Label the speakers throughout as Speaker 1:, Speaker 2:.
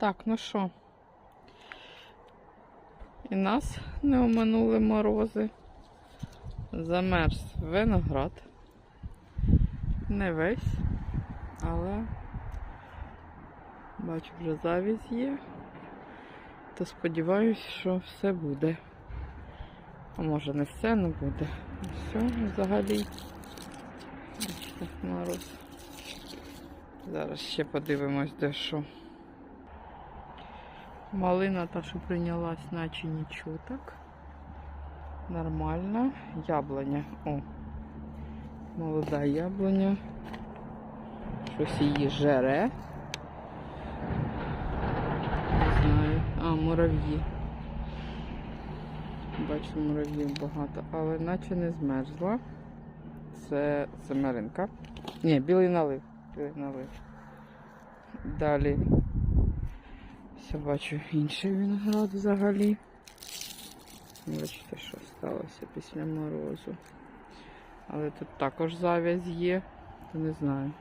Speaker 1: Так, ну що? І нас не оминули морози. Замерз виноград. Не весь, але бачу, вже завість є. То сподіваюсь, що все буде. А може не все, не буде. Все, взагалі. Бачите, мороз. Зараз ще подивимось, де що. Малина та, що прийнялась, наче нічого так. Нормально. Яблуня. О. Молода яблуня. Щось її жере. Не знаю. А, мурав'ї. Бачу мурав'їв багато, але наче не змерзла. Це семеринка. Ні, білий налив. Білий налив. Далі. Все бачу інший виноград взагалі. Бачите, що сталося після морозу. Але тут також завязь є, то не знаю.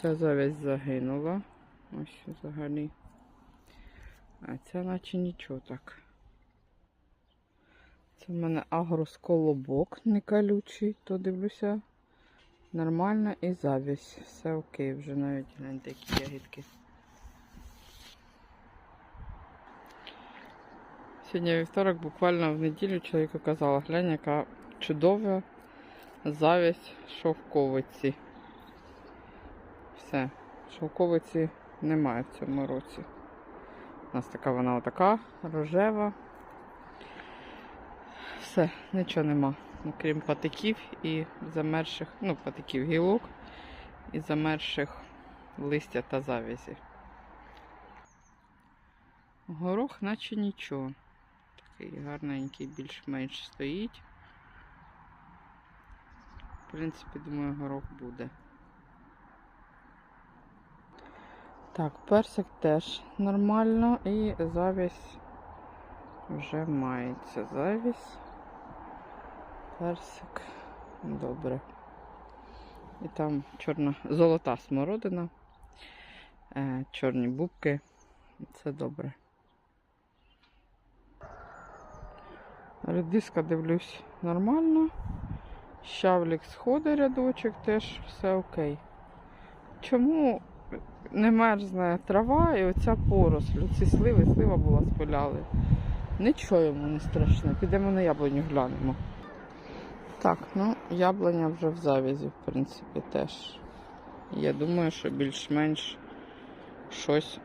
Speaker 1: Ця завязь загинула. Ось взагалі. А ця наче нічого так. Це в мене агросколобок не колючий, то дивлюся. Нормально і завязь. Все окей, вже навіть гляньте, які ягідки. Сьогодні вівторок, буквально в неділю чоловіку казала, глянь, яка чудова завість шовковиці. Все, шовковиці немає в цьому році. У нас така вона отака, рожева. Все, нічого нема. Ну, крім патиків і замерших, ну, патиків гілок і замерших листя та завязі. Горох, наче нічого. Такий гарненький, більш-менш стоїть. В принципі, думаю, горох буде. Так, персик теж нормально і завість вже мається завість. Персик добре. І там чорна золота смородина, е, чорні бубки. Це добре. Редиска дивлюсь нормально. Щавлік сходить рядочок, теж все окей. Чому не мерзне трава і оця поросль? Ці сливи, слива була спиляли. Нічого йому не страшне. Підемо на яблуню глянемо. Так, ну яблуня вже в завязі, в принципі, теж. Я думаю, що більш-менш щось